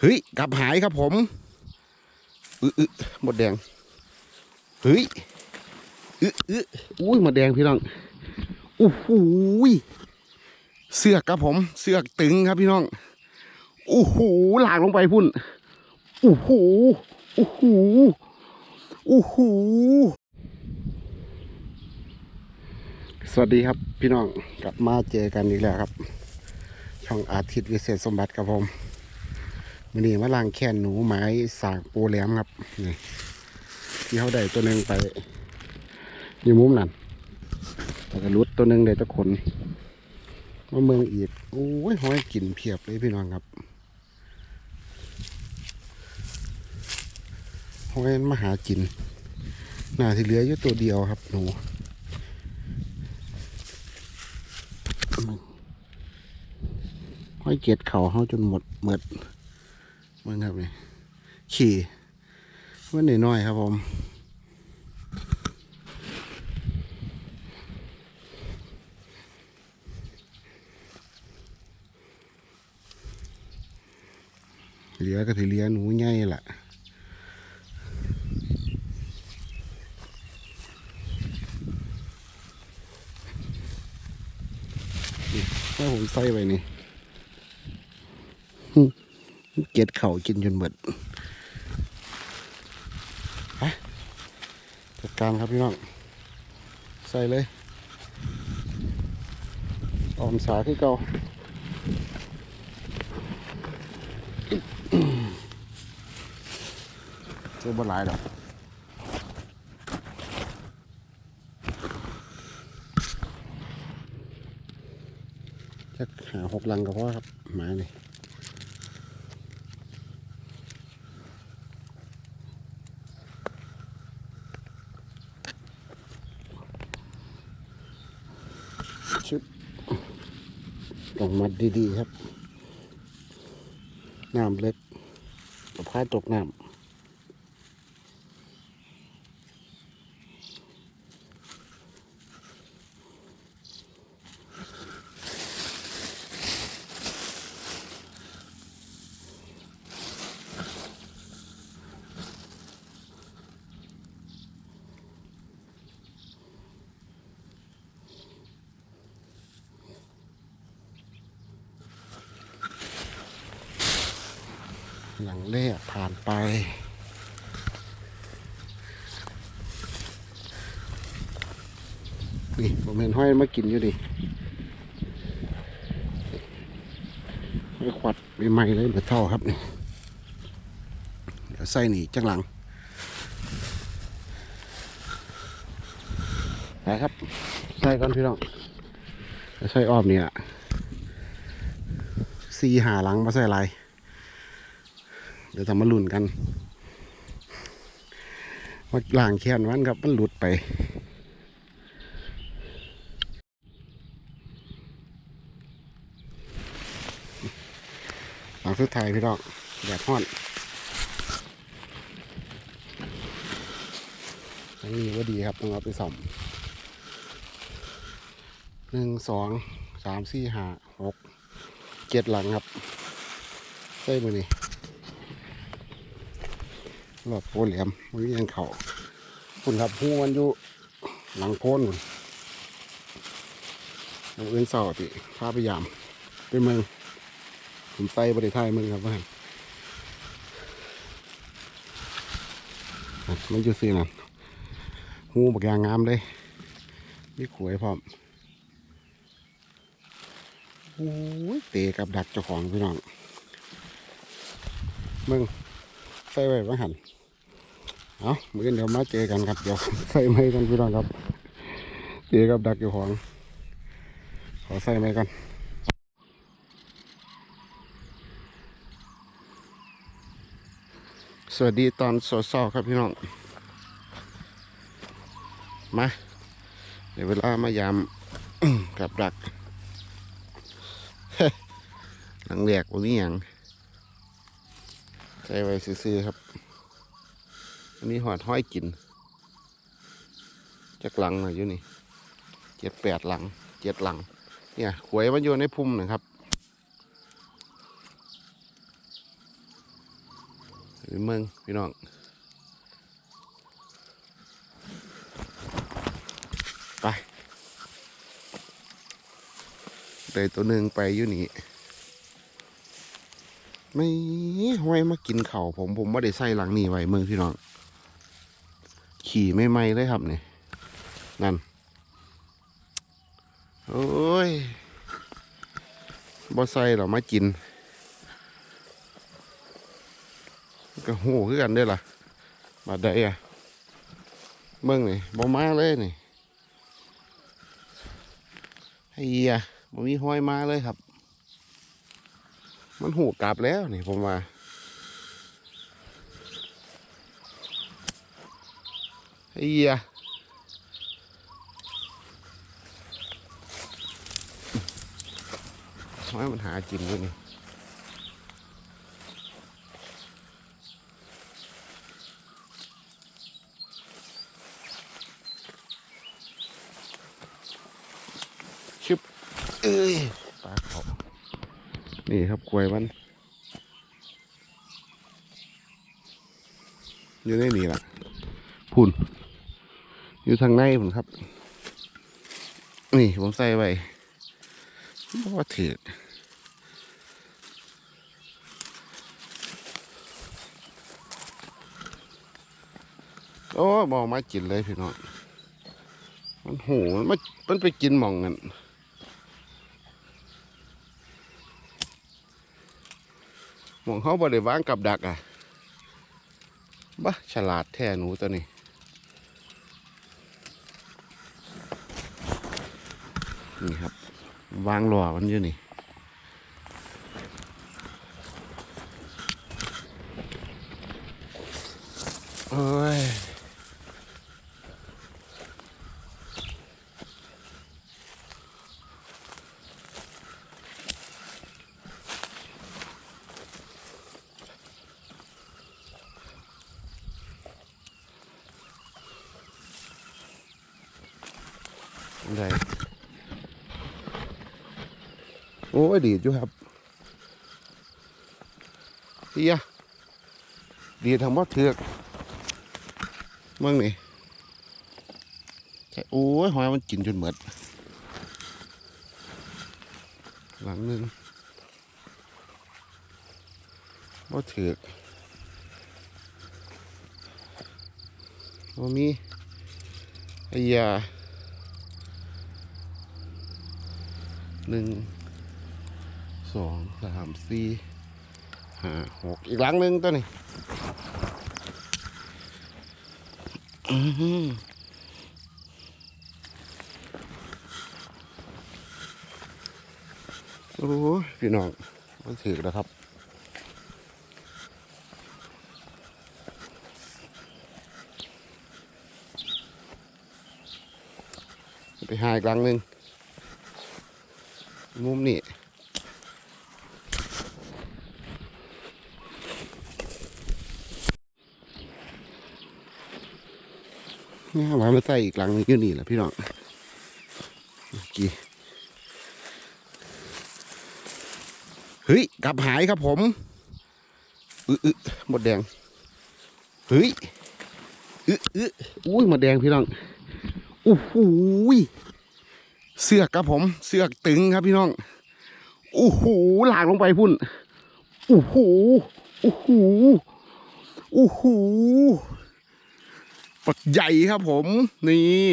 เฮ้ยกลับหายครับผมอึอึหมดแดงเฮ้ยอึอึอุ้ยหมดแดงพี่น้องโอ้โหยเสือกครับผม เสือกตึงครับพี่น้องโอ้โหหลากลงไปพุ่นโอ้โหโอ้โหโอ้โหสวัสดีครับพี่น้องกลับมาเจอกันอีกแล้วครับ ช่องอาทิตย์วิเศษสมบัติครับผม มันนี่มาล่างแค่นหนูไม้สากปูแหลมครับนี่ที่เขาได้ตัวหนึ่งไปอยู่มุมนั่นแล้วก็รุดตัวหนึ่งได้ตะขนมาเมืองอีกโอ้ยห้อยกลิ่นเพียบเลยพี่น้องครับห้อยมาหากินหน้าที่เหลืออยู่ตัวเดียวครับหนูห้อยเกียดเข่าเขาจนหมดหมด มึงครับนี่ขี่วันหน้อยๆครับผมเหลือก็ถือเหลือหนูใหญ่แหละถ้าผมใส่ไปนี่ เก็ดเข่ากินจนหมดไปจัดการครับพี่น้อง ใส่เลยออมสาขึ้นเก่าเจอบนหลายดอกจะหาหกลังก็พอครับหมานี่ด ต้องมัดดีๆครับ น้ำเล็กกับพาตกน้ำ หลังแรกผ่านไปนี่ผมเห็นห้อยมากินอยู่ดิห้อยขวัดใหม่ๆเลยเหมือนเท่าครับนี่เดี๋ยวใส่หนีจังหลังไปครับใส่ก่อนพี่น้องใส่อ้อมเนี่ยซีหาหลังมาใส่อะไร เดี๋ยวทำมาลุ่นกันว่าล่างแค้นวันครับมันหลุดไปหลังสุดท้ายพี่น้องแดดห้อนอันนี้ว่าดีครับต้องเอาไปส่อมหนึ่งสองสามสี่ห้าหกเจ็ดหลังครับใส่มือนี่ หลอดโพแหลมมันยังเขาคุณครับหูมันอยู่หลังโพนนู่นน้ำเอื้นเศร้าติพาพยายามไปเมืองผมไต่บริไทยเมืองครับว่านอะมันอยู่ซีนั่นหูบักยางงามเลยมีขวยพร้อมโอ้ยเตะกับดักเจ้าของพี่น้องมึงใส่ไว้บ้างหัน เอาเมื่อเดี๋ยวมาเจอกันครับ เดี๋ยวใส่ไม้กันพี่น้องครับ เจอกับดักอยู่ของ ขอใส่ไม้กันสวัสดีตอนสดๆครับพี่น้อง มาเดี๋ยวเวลามายามกับดัก หลังแหลกวันนี้อย่างใส่ไว้ซื้อๆครับ อันนี้หอดห้อยกินจักหลังหน่อยอยู่นี่เจ็ดแปดหลังเจ็ดหลัง เนี่ยหวยมันอยู่ในพุ่มนะครับไปเมืองพี่น้องไปได้ตัวหนึ่งไปอยู่นี่ไม่ห้อยมากินเข่าผมผมว่ได้ใส่หลังนี่ไว้เมืองพี่น้อง ขี่ไม่ไหมเลยครับเนี่ยนั่น โอ้ยบ่ใส่หรอมากิน ก็โหคือกันได้ล่ะบาดใดอะเมืองนี่บ่มาเลยนี่ไอ้เหี้ยบ่มีห้อยมาเลยครับ มันหูกลับแล้วนี่ผมว่า ไอ้เหี้ยห้อยมันหากินด้วยนี่ชึบเอ้ยปลาเขานี่ครับกล้วยมัน อยู่ในนี่ล่ะพุ่น อยู่ทางในผมครับ นี่ผมใส่ไว้เพราะว่าถือโอ้บอมากินเลยพี่น้องมันโหมันมันไปกินหมองกันหมองเขาบ่ได้วางกับดักอะบ้าฉลาดแท้หนูตัวนี้ นี่ครับ วางหล่อมันอยู่นี่เอ้ยได้ อ้ยดีดอยู่ครับเฮียดีดทำว่าเถือกเมื่งนี่ใช่โอ้ยหอยมันกินจนหมดหลังหนึ่งว่าเถือกว่ามีไอ้ยาหนึ่ง สองสามสี่ห้าหกอีกหลังหนึ่งตัวนี้โอ้พี่น้องมันถือแล้วครับไปหาอีกหลังหนึ่งมุมนี่ นี่หวานมาใส่อีกหลังนึงอยู่นี่แหละพี่น้องเมื่อกี้เฮ้ยกลับหายครับผมอึอึหมดแดงเฮ้ยอึอึอุ้ยหมดแดงพี่น้องโอ้โหเสือกครับผม เสือกตึงครับพี่น้องโอ้โหหลากลงไปพุ่นโอ้โหโอ้โหโอ้โห ปักใหญ่ครับผม นี่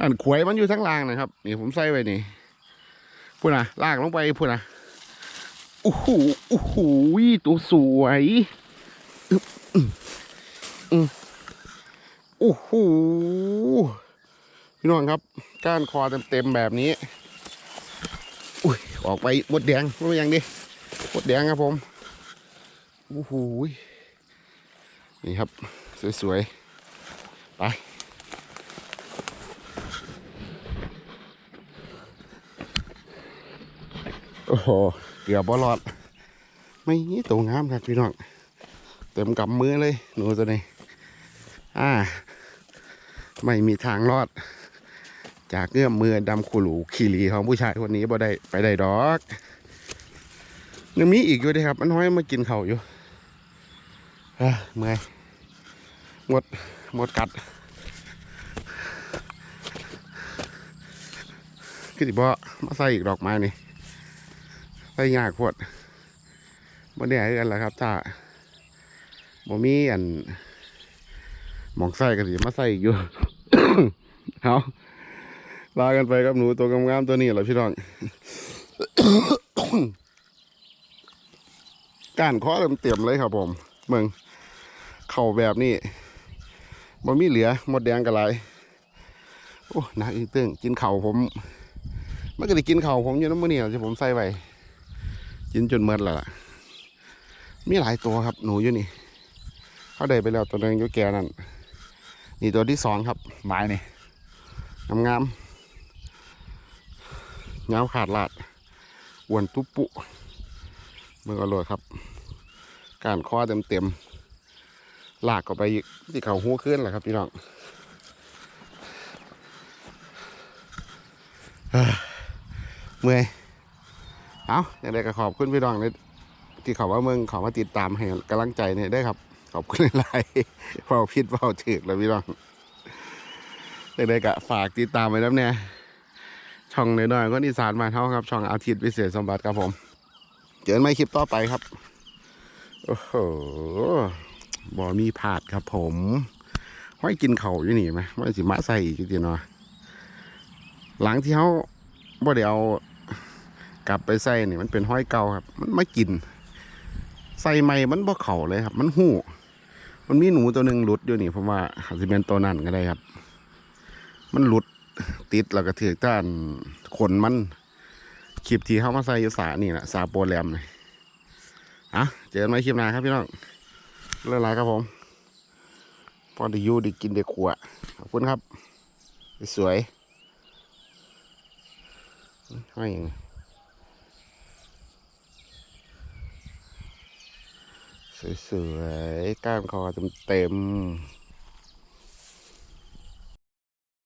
อันขวยมันอยู่ทั้งล่างนะครับ นี่ผมใส่ไว้นี่พุ่นะลากลงไปพุ่นะโอ้โหโอ้โหตัวสวยโอ้โหพี่น้องครับ ก้านคอเต็มๆแบบนี้ อุ้ย ออกไปหมดแดงรู้ยังดิหมดแดงครับผม โอ้โห นี่ครับ สวยๆ ไปโอ้โหเกือบบอลอด ไม่ตัวงามครับพี่น้องเต็มกำมือเลย หนูตัวนี้อ่า ไม่มีทางรอด จากเอื้อมมือดำขลูขี่หลีของผู้ชายคนนี้บ่ได้ไปได้ดอกยังมีอีกอยู่ด้ครับ มันห้อยมากินเข่าอยู่เอ้ยเมื่อย มดหมดกัดคือสิบ่มาใส่อีกดอกไม้นี่ใส่ยากโพดบ่ได้คือกันล่ะครับถ้าบ่มีอันมองใส่ก็สิมาใส่อีกอยู่ เอาลากันไปกับหนูตัวงามๆตัวนี้แหละพี่น้องก้านคอเต็มเลยครับผมเมืองเข่าแบบนี้ บ่มีเหลือหมดแดงกระไรโอ้หนักอีกตึงกินเข่าผมมันก็ได้กินเข่าผมอยู่น้ำมือนี่ที่ผมใส่ไว้กินจนเมดแล้วล่ะ มีหลายตัวครับหนูอยู่นี่ เขาได้ไปแล้วตัวหนึงอยู่แกนั่นนี่ตัวที่สองครับไม้นี่งามงามๆงาขาดลาดอ้วนตุ๊ปุเมื่อก็โหลดครับ การคอเต็มเต็มๆ ลากออกไปอีกที่เขาหัวขึ้นแหละครับพี่น้องเมื่อยเอาอย่างไรก็ขอบคุณพี่น้องในที่เขาว่าเมืองขอมาติดตามให้กำลังใจเนี่ยได้ครับ ขอบคุณหลายๆเฝ้าพิษเฝ้าถึกแล้วพี่น้องอย่างไรก็ฝากติดตามไว้แล้วเนี่ยช่องน้อยๆก็นิสานมาเท่าครับ ช่องอาทิตย์วิเศษสมบัติครับผม เจอกันใหม่คลิปต่อไปครับ โอ้โห บอมีผาดครับผมห้อยกินเข่าอยู่นี่ไหมไม่สิมาใส่อีกทีเนาะหลังที่เขาบ่ได้เอากลับไปใส่นี่มันเป็นห้อยเก่าครับ มันไม่กิน ใส่ใหม่มันบ่เข่าเลยครับ มันหู้มันมีหนูตัวหนึ่งหลุดอยู่นี่ผมว่าอาจจะเป็นตัวนั้นก็ได้ครับ มันหลุดติดแล้วก็ถือด้านขนมันคลิปที่เขามาใส่สานี่แหละสาโปรแรมเลยอะเจอกันใหมคลิปหน้าครับพี่น้อง เรื่องอะไรครับผม พอได้ยูได้กินได้ขวขอบคุณครับ สวยห้ยังสวยๆ ก้านคอเต็มๆ